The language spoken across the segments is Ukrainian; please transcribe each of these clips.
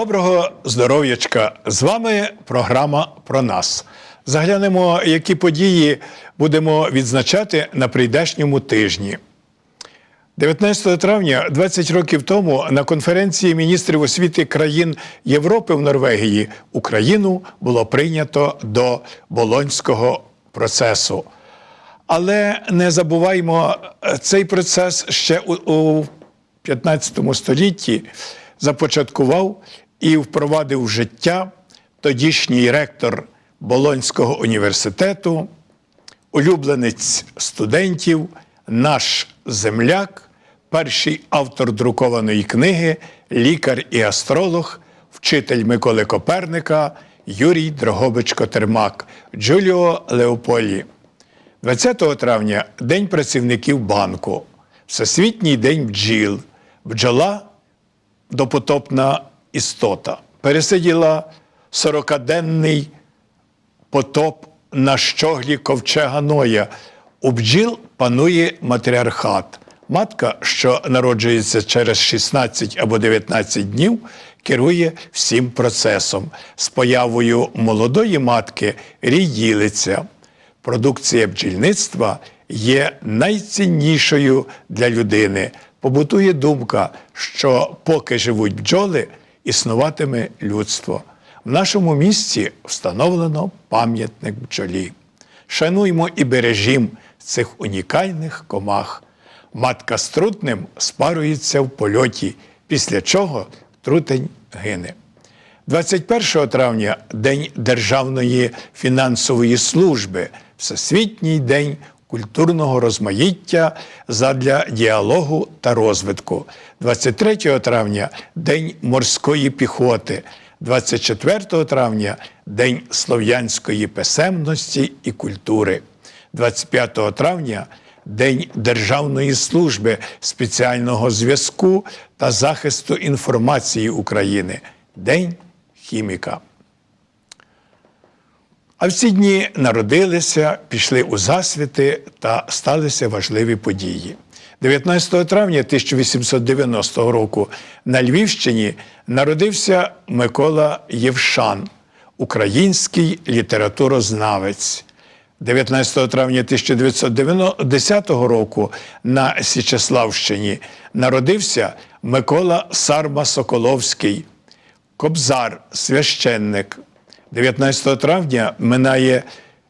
Доброго здоров'ячка! З вами програма про нас. Заглянемо, які події будемо відзначати на прийдешньому тижні. 19 травня, 20 років тому, на конференції міністрів освіти країн Європи в Норвегії Україну було прийнято до Болонського процесу. Але не забуваймо, е, цей процес ще у, у 15 столітті започаткував і впровадив в життя тодішній ректор Болонського університету, улюбленець студентів, наш земляк, перший автор друкованої книги, лікар і астролог, вчитель Миколи Коперника Юрій Дрогобич Котермак, Джуліо Леополі. 20 травня День працівників банку, Всесвітній день бджіл. Бджола допотопна істота. Пересиділа 40-денний потоп на щоглі ковчега Ноя. У бджіл панує матріархат. Матка, що народжується через 16 або 19 днів, керує всім процесом. З появою молодої матки рій. Продукція бджільництва є найціннішою для людини. Побутує думка, що поки живуть бджоли, існуватиме людство. В нашому місті встановлено пам'ятник бджолі. Шануймо і бережімо цих унікальних комах. Матка з трутнем спарується в польоті, після чого трутень гине. 21 травня День Державної фінансової служби, Всесвітній день культурного розмаїття задля діалогу та розвитку. 23 травня День морської піхоти. 24 травня День слов'янської писемності і культури. 25 травня День Державної служби спеціального зв'язку та захисту інформації України. День хіміка. А в ці дні народилися, пішли у засвіти та сталися важливі події. 19 травня 1890 року на Львівщині народився Микола Євшан, український літературознавець. 19 травня 1910 року на Січеславщині народився Микола Сарма Соколовський, Кобзар, священник. 19 травня минає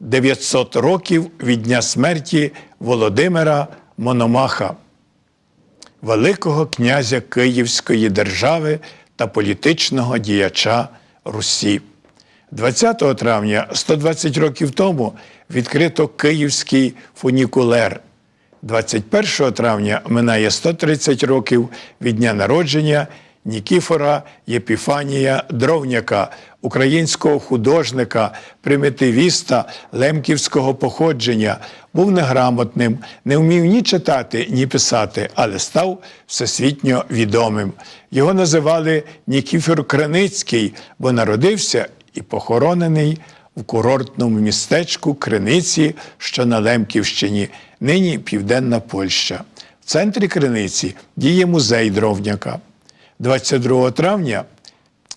900 років від дня смерті Володимира Мономаха, Великого князя Київської держави та політичного діяча Русі. 20 травня, 120 років тому, відкрито Київський фунікулер. 21 травня минає 130 років від дня народження Нікіфора Єпіфанія Дровняка, українського художника, примітивіста лемківського походження, був неграмотним, не вмів ні читати, ні писати, але став всесвітньо відомим. Його називали Нікіфор Криницький, бо народився і похоронений в курортному містечку Криниці, що на Лемківщині, нині Південна Польща. В центрі Криниці діє музей Дровняка. 22 травня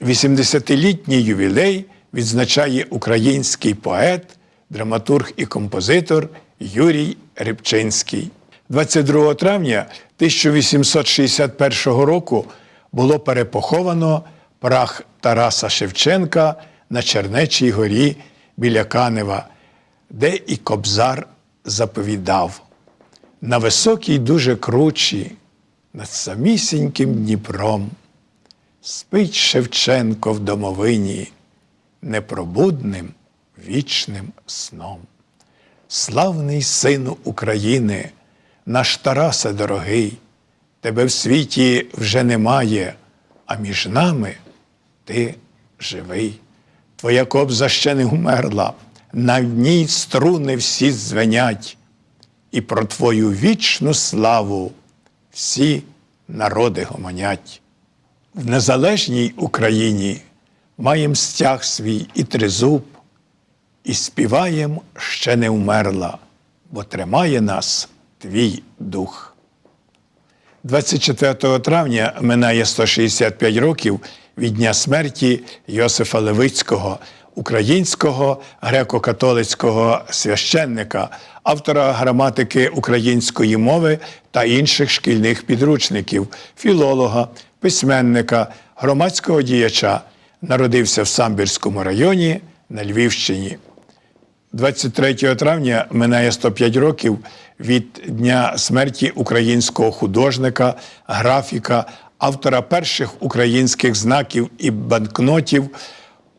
80-літній ювілей відзначає український поет, драматург і композитор Юрій Рибчинський. 22 травня 1861 року було перепоховано прах Тараса Шевченка на Чернечій горі біля Канева, де і Кобзар заповідав. На високій дуже кручі, над самісіньким Дніпром, спить Шевченко в домовині непробудним вічним сном. Славний сину України, наш Тарасе дорогий, тебе в світі вже немає, а між нами ти живий. Твоя кобза ще не вмерла, на ній струни всі звенять, і про твою вічну славу всі народи гомонять. В незалежній Україні маєм стяг свій і тризуб, і співаєм ще не вмерла, бо тримає нас твій дух. 24 травня минає 165 років від дня смерті Йосифа Левицького, українського греко-католицького священника, автора граматики української мови та інших шкільних підручників, філолога, письменника, громадського діяча. Народився в Самбірському районі на Львівщині. 23 травня минає 105 років від дня смерті українського художника, графіка, автора перших українських знаків і банкнотів,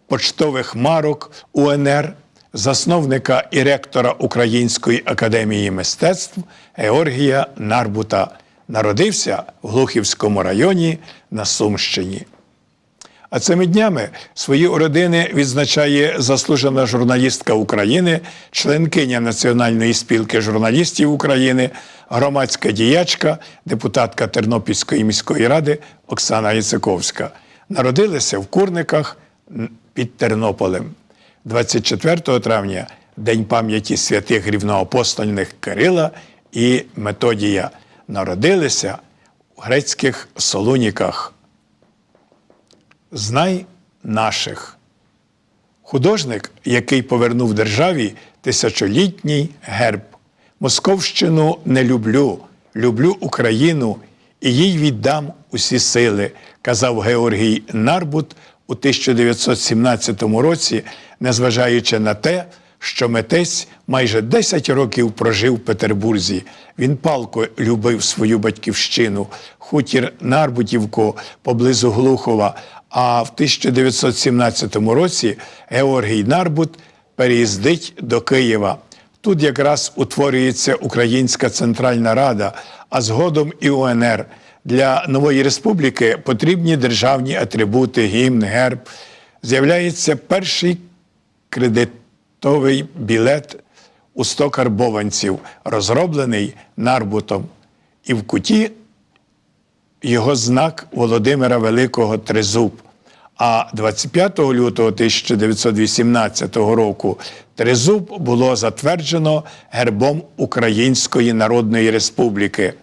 почтових марок УНР, засновника і ректора Української академії мистецтв Георгія Нарбута. Народився в Глухівському районі на Сумщині. А цими днями свої уродини відзначає заслужена журналістка України, членкиня Національної спілки журналістів України, громадська діячка, депутатка Тернопільської міської ради Оксана Яциковська. Народилися в Курниках під Тернополем. 24 травня День пам'яті святих рівноапостольних Кирила і Методія. Народилися в грецьких Солуніках. Знай наших. Художник, який повернув державі тисячолітній герб. Московщину не люблю, люблю Україну і їй віддам усі сили, казав Георгій Нарбут у 1917 році, незважаючи на те, що митець майже 10 років прожив в Петербурзі. Він палко любив свою батьківщину, хутір Нарбутівку поблизу Глухова. А в 1917 році Георгій Нарбут переїздить до Києва. Тут якраз утворюється Українська Центральна Рада, а згодом і УНР. Для нової республіки потрібні державні атрибути, гімн, герб. З'являється перший кредитовий білет у 100 карбованців, розроблений Нарбутом. І в куті його знак Володимира Великого Тризуб. А 25 лютого 1918 року Тризуб було затверджено гербом Української Народної Республіки.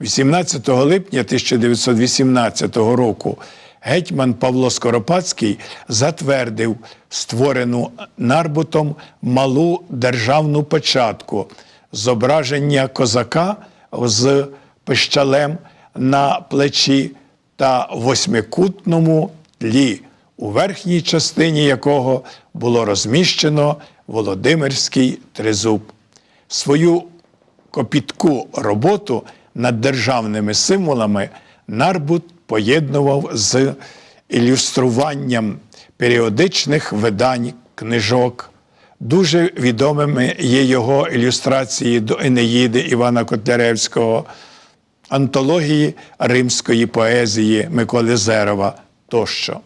18 липня 1918 року гетьман Павло Скоропадський затвердив створену Нарбутом малу державну печатку зображення козака з пищалем на плечі та восьмикутному тлі, у верхній частині якого було розміщено Володимирський тризуб. Свою копітку роботу над державними символами Нарбут поєднував з ілюструванням періодичних видань книжок. Дуже відомими є його ілюстрації до Енеїди Івана Котляревського, антології римської поезії Миколи Зерова тощо.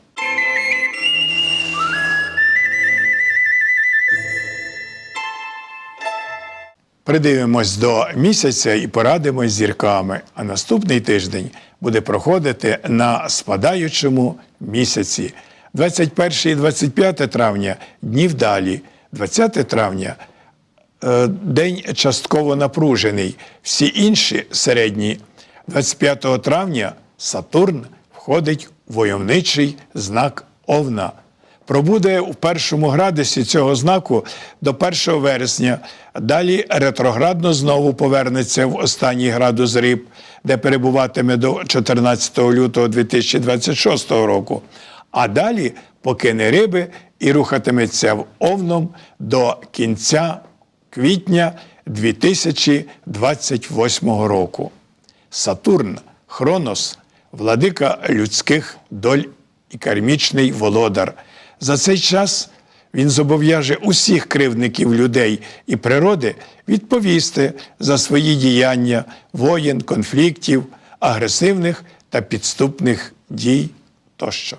Придивимось до місяця і порадимось зірками. А наступний тиждень буде проходити на спадаючому місяці. 21 і 25 травня дні вдалі, 20 травня е, день частково напружений. Всі інші середні. 25 травня Сатурн входить в войовничий знак Овна. Пробуде у першому градусі цього знаку до 1 вересня. Далі ретроградно знову повернеться в останній градус риб, де перебуватиме до 14 лютого 2026 року. А далі покине риби і рухатиметься в овном до кінця квітня 2028 року. Сатурн, Хронос, владика людських доль і кармічний володар. За цей час він зобов'яже усіх кривдників людей і природи відповісти за свої діяння воєн, конфліктів, агресивних та підступних дій тощо.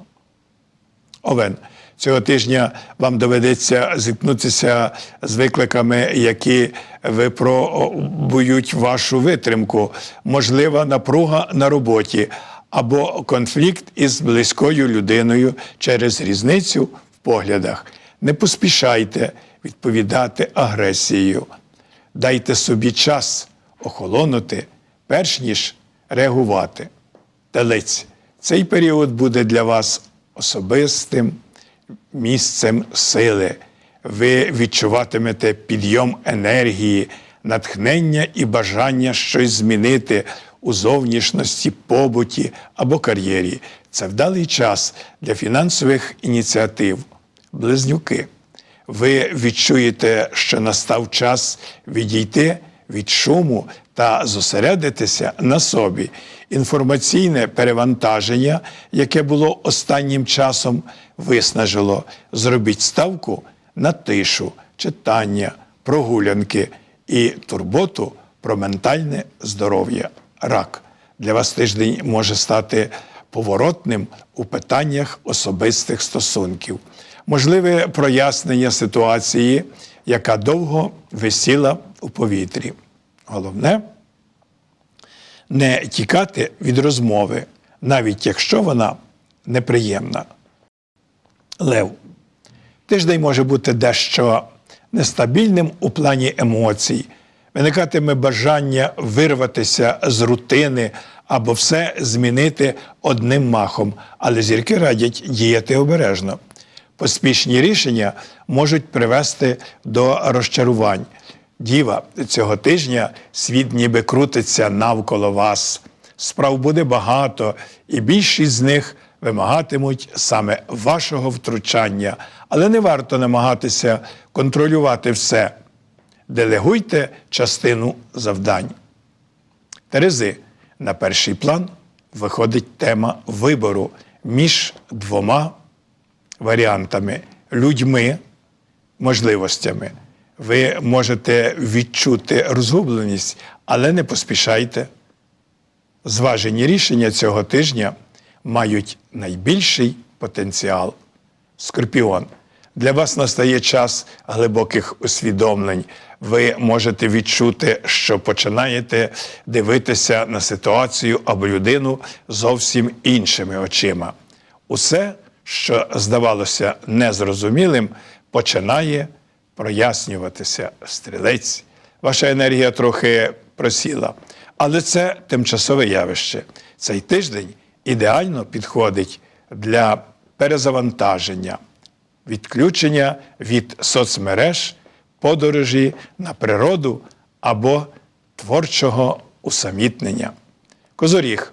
Овен. Цього тижня вам доведеться зіткнутися з викликами, які випробують вашу витримку, можлива напруга на роботі або конфлікт із близькою людиною через різницю в поглядах. Не поспішайте відповідати агресією. Дайте собі час охолонути, перш ніж реагувати. Телець, цей період буде для вас особистим місцем сили. Ви відчуватимете підйом енергії, натхнення і бажання щось змінити у зовнішності, побуті або кар'єрі. Це вдалий час для фінансових ініціатив. Близнюки. Ви відчуєте, що настав час відійти від шуму та зосередитися на собі. Інформаційне перевантаження, яке було останнім часом, виснажило. Зробіть ставку на тишу, читання, прогулянки і турботу про ментальне здоров'я. Рак для вас тиждень може стати поворотним у питаннях особистих стосунків. Можливе прояснення ситуації, яка довго висіла у повітрі. Головне не тікати від розмови, навіть якщо вона неприємна. Лев. Тиждень може бути дещо нестабільним у плані емоцій. Виникатиме бажання вирватися з рутини або все змінити одним махом, але зірки радять діяти обережно. Поспішні рішення можуть привести до розчарувань. Діва, цього тижня світ ніби крутиться навколо вас. Справ буде багато, і більшість з них вимагатимуть саме вашого втручання, але не варто намагатися контролювати все. Делегуйте частину завдань. Терези на перший план виходить тема вибору між двома варіантами людьми, можливостями. Ви можете відчути розгубленість, але не поспішайте. Зважені рішення цього тижня мають найбільший потенціал. Скорпіон. Для вас настає час глибоких усвідомлень. Ви можете відчути, що починаєте дивитися на ситуацію або людину зовсім іншими очима. Усе, що здавалося незрозумілим, починає прояснюватися стрілець. Ваша енергія трохи просіла, але це тимчасове явище. Цей тиждень ідеально підходить для перезавантаження, відключення від соцмереж, подорожі на природу або творчого усамітнення. Козоріг.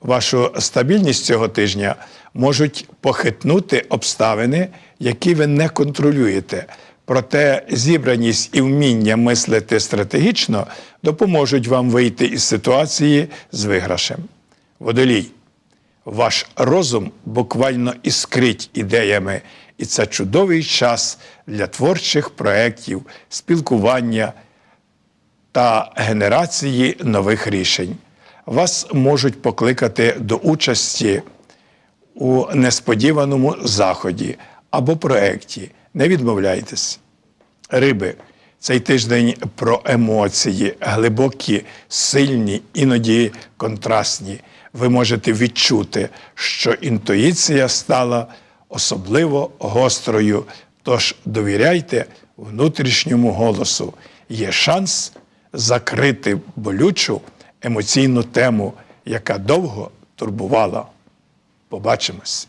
Вашу стабільність цього тижня можуть похитнути обставини, які ви не контролюєте. Проте зібраність і вміння мислити стратегічно допоможуть вам вийти із ситуації з виграшем. Водолій. Ваш розум буквально іскрить ідеями, і це чудовий час для творчих проєктів, спілкування та генерації нових рішень. Вас можуть покликати до участі у несподіваному заході або проєкті. Не відмовляйтесь. Риби. Цей тиждень про емоції, глибокі, сильні, іноді контрастні. Ви можете відчути, що інтуїція стала особливо гострою. Тож довіряйте внутрішньому голосу. Є шанс закрити болючу емоційну тему, яка довго турбувала. Побачимось.